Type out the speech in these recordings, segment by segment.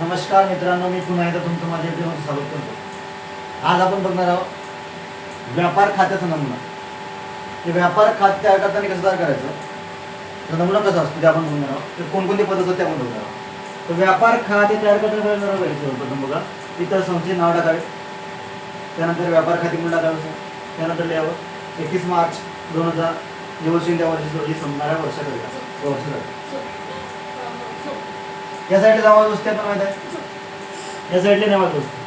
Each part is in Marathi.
नमस्कार मित्रांनो मी पुन्हा एकदा तुमचं माझ्या व्हिडिओमध्ये स्वागत करतो. आज आपण बघणार आहोत व्यापार खात्याचा नमुना. ते व्यापार खाते तयार करताना कसं तयार करायचं? तर नमुना कसा असतो ते आपण बघणार आहोत. तर कोणकोणती पद्धत होते आपण बघणार आहोत. तर व्यापार खाते तयार करताना काय करावं बघा इतर संस्थेचे नाव टाकावे. त्यानंतर व्यापार खाते म्हणून टाकावे सर. त्यानंतर लिहावं एकतीस मार्च दोन हजार दिवस वर्षी त्या वर्षी रोजी संपणाऱ्या वर्षाकडे वर्षाकडे. या साईडला नावाज वस्ती आपण माहीत आहे? या साईडला नावाज वस्ती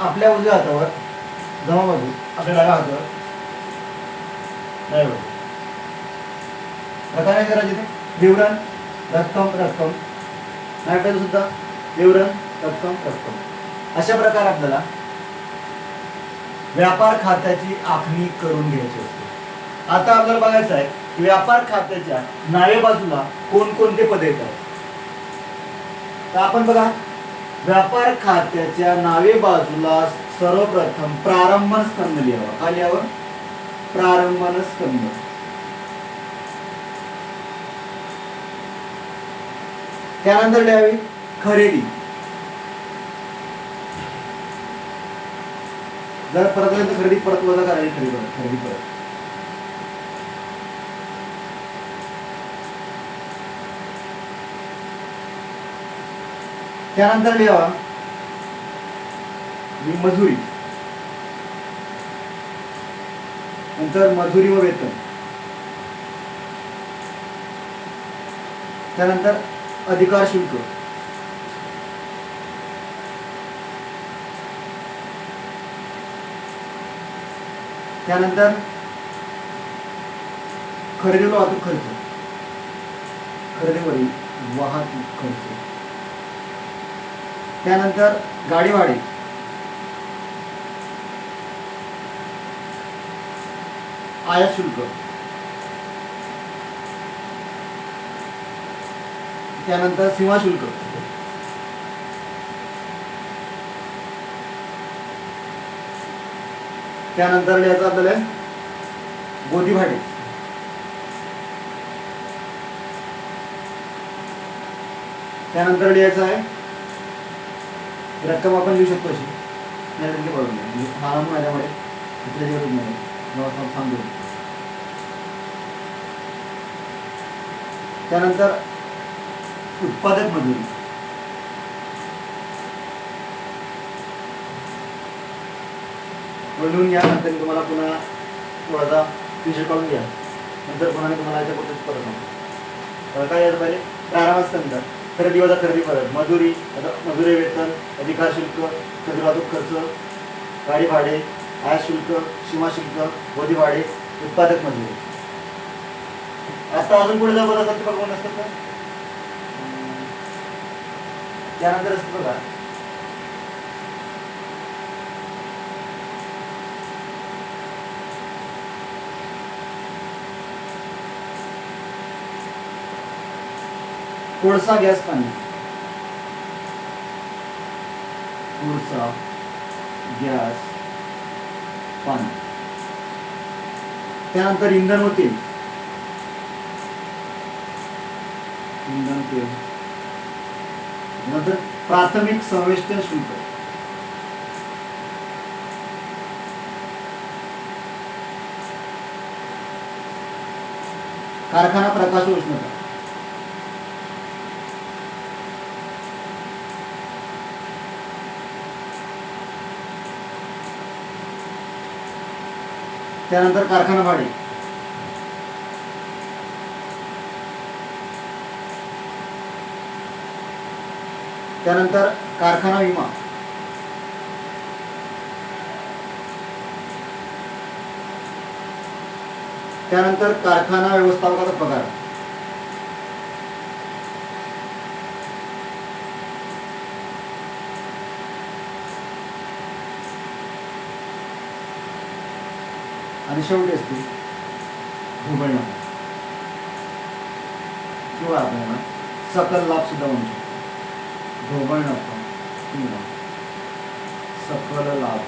आपल्या उजव्या हातावर जमा बाजू आपल्या डाव्या हातावर. नाही बाजू आता काय करायचे ते? विवरण रक्कम रक्कम. नाही सुद्धा? विवरण रक्कम रक्कम. अशा प्रकारे आपल्याला व्यापार खात्याची आखणी करून घ्यायची असते. आता आपल्याला बघायचं आहे व्यापार खात्याच्या नावे बाजूला कोणकोणते पद येतात? तर आपण बघा व्यापार खात्याच्या नावे बाजूला सर्वप्रथम प्रारंभन स्कंद लिहावा. काय लिहावं? प्रारंभन स्कंद त्यानंतर लिहावी खरेदी. जर परत खरेदी परत वजा करायची खरेदी परत खरेदी परत. त्यानंतर लिहावा मी मजुरी. नंतर मजुरी व वेतन. त्यानंतर अधिकार शुल्क. त्यानंतर खरेदी वाहतूक खर्च. खरेदीवरील वाहतूक खर्च. त्यानंतर गाडी भाडे आयात शुल्क. त्यानंतर सीमा शुल्क. त्यानंतर लिहायचं आपल्याला गोदी भाडे त्यानंतर लिहायचं आहे रक्कम आपण लिहू शकतो अशी. नाही तर पडून नाही. म्हणजे हा म्हणून आल्यामुळे दुसऱ्या दिवस नाही. जेव्हा सांग- सांगतो त्यानंतर उत्पादक मजुरी. म्हणून घ्या नंतर मी तुम्हाला पुन्हा थोडासा विषय काढून घ्या. नंतर पुन्हा मी तुम्हाला याच्या पुढचं परत सांगतो. काय यायचं पहिले? प्रारंभात नंतर. खरेदी वजा खरेदी परत. मजुरी मजुरी वेतन अधिकार शुल्क खरेदी वाहतूक खर्च गाडी भाडे आयात शुल्क सीमा शुल्क वधी भाडे उत्पादक मजुरी. आता अजून पुढे जर बघा असतात बघा असतात त्यानंतर असतं बघा. कोळसा गॅस पाणी. कोळसा गॅस पाणी. त्यानंतर इंधन होतील इंधन तेल. नंतर प्राथमिक संवेष्टन शुल्क. कारखाना प्रकाश उष्णता. त्यानंतर कारखाना भाडे. त्यानंतर कारखाना विमा. त्यानंतर कारखाना व्यवस्थापकाचा पगार. आणि शेवटी असते ढोबळ नफा किंवा आपल्याला सकल लाभ सुद्धा म्हणू शकतो. ढोबळ नफा किंवा सकल लाभ.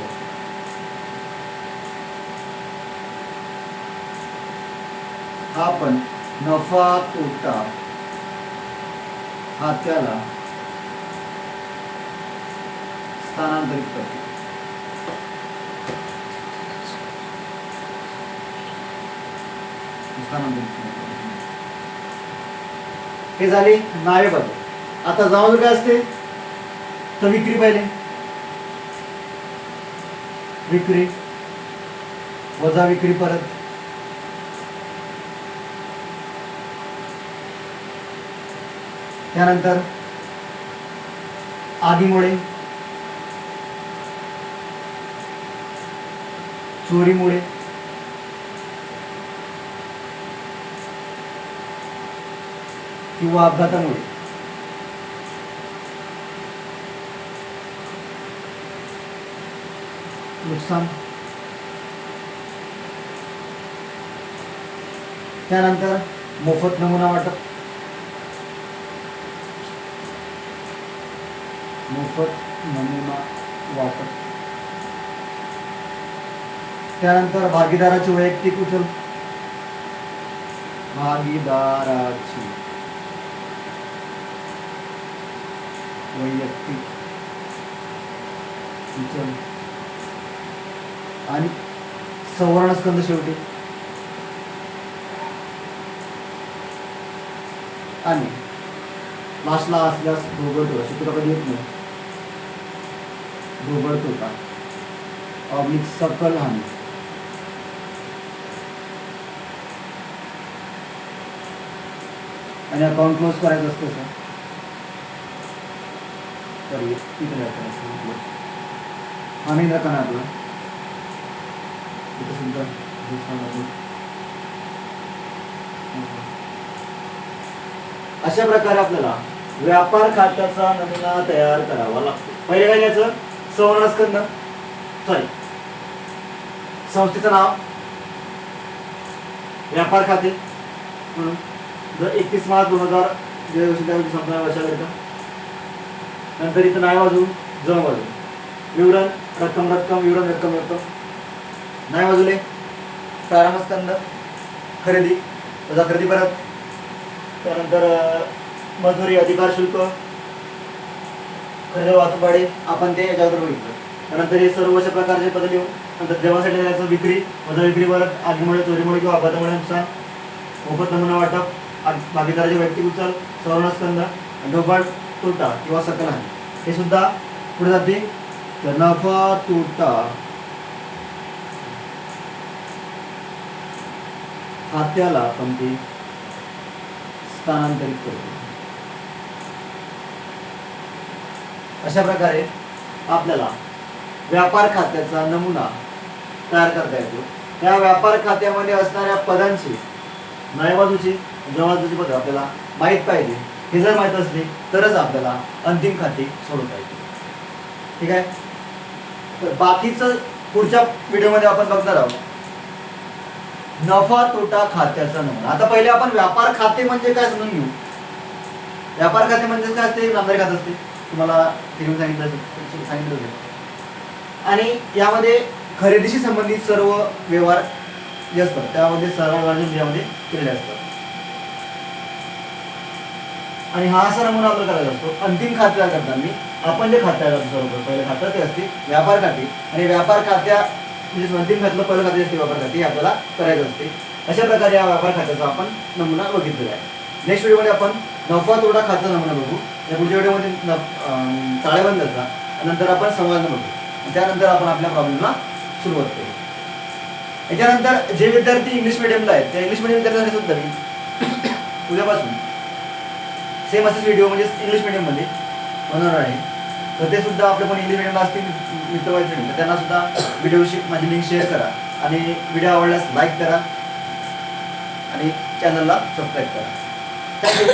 हा पण नफा तोटा खात्याला स्थानांतरित करतो. स्थानांतरित हे झाले नावे बदल. आता जवळ काय असते? तर विक्री पाहिले. विक्री. वजा विक्री परत. त्यानंतर आगीमुळे. चोरीमुळे. किंवा अपघातामुळे. नुकसान. त्यानंतर मोफत नमुना वाटप. मोफत नमुना वाटप. त्यानंतर भागीदाराची वैयक्तिक उचल. भागीदाराची. वैयक्तिक उचल आणि सवर्ण स्कंद शेवटी. आणि लास्टला असल्यास ढोबळ तोटा शक्यतो कधी येत नाही. ढोबळ का ऑब्लिक सकल हानी. आणि अकाउंट क्लोज करायचं असतं सर सॉरी इथे आणि नका ना आपलं इथं सुद्धा discount अशा प्रकारे आपल्याला व्यापार खात्याचा नमुना तयार करावा लागतो. पहिले काय घ्यायचं? सवर्णस्कंद. सॉरी संस्थेचं नाव. व्यापार खाते. म्हणून. जर एकतीस मार्च दोन हजार जे त्या वर्षाकरिता. नंतर इथं नाही बाजू जम बाजू विवरण रक्कम रक्कम विवरण रक्कम रक्कम. नाही वाजूले प्रारंभ स्कंद खरेदी वजा खरेदी परत. त्यानंतर मजुरी अधिकार शुल्क खरेदी वाहतूक भाडे आपण ते याच्यावर बघितलं त्यानंतर हे सर्व अशा प्रकारचे पद लिहून नंतर जेवणासाठी जायचं विक्री वजा विक्री परत आगीमुळे चोरीमुळे किंवा अपघातामुळे नुकसान मोफत नमुना वाटप आग- भागीदाराचे वैयक्तिक उचल सवर्णस्कंद ढोबळ तोटा किंवा सकल हानी हे सुद्धा पुढे जाते. तर नफा तोटा. खात्याला आपण ते स्थानांतरित करतो. अशा प्रकारे आपल्याला व्यापार खात्याचा नमुना तयार करता येतो. त्या व्यापार खात्यामध्ये असणाऱ्या पदांची बाजूची जवळजूची पद आपल्याला माहीत पाहिजे. हे जर माहीत असले तरच आपल्याला अंतिम खाते सोडवता येते ठीक आहे? तर बाकीचं पुढच्या व्हिडिओमध्ये आपण बघणार आहोत. नफा तोटा खात्याचा नमुना. आता पहिले आपण व्यापार खाते म्हणजे काय समजून घेऊ. व्यापार खाते म्हणजे काय असते? नामदारी खात असते. तुम्हाला फिरून सांगितलं सांगितलं आणि यामध्ये खरेदीशी संबंधित सर्व व्यवहार जे असतात. त्यामध्ये सर्व यामध्ये केलेले असतात. आणि हा असा नमुना आपल्याला करायचा असतो. अंतिम खात्या करताना आपण जे खात्या करतो बरोबर पहिलं खातं ते असते व्यापार खाते. आणि व्यापार खात्या म्हणजे अंतिम खात्याला पहिलं खाते असते व्यापार खाते आपल्याला करायचं असते. अशा प्रकारे या व्यापार खात्याचा आपण नमुना बघितलेला आहे. नेक्स्ट व्हिडिओमध्ये आपण नफा तोडा खात्याचा नमुना बघू. या पुढच्या व्हिडिओमध्ये नफ- अं, ताळेबंदाचा नंतर आपण संवाद बघू. त्यानंतर आपण आपल्या प्रॉब्लेमला सुरुवात करू. याच्यानंतर जे विद्यार्थी इंग्लिश मिडियमला आहेत त्या इंग्लिश मिडियम विद्यार्थ्यांसाठी सुद्धा मी. उद्यापासून सेम असेच व्हिडिओ म्हणजे इंग्लिश मिडियममध्ये होणार आहे. तर ते सुद्धा आपले पण इंग्लिश मिडियमला असतील मित्र मैत्रिणी तर त्यांना सुद्धा व्हिडिओशी माझी लिंक शेअर करा. आणि व्हिडिओ आवडल्यास लाईक करा. आणि चॅनलला सबस्क्राईब करा. थँक्यू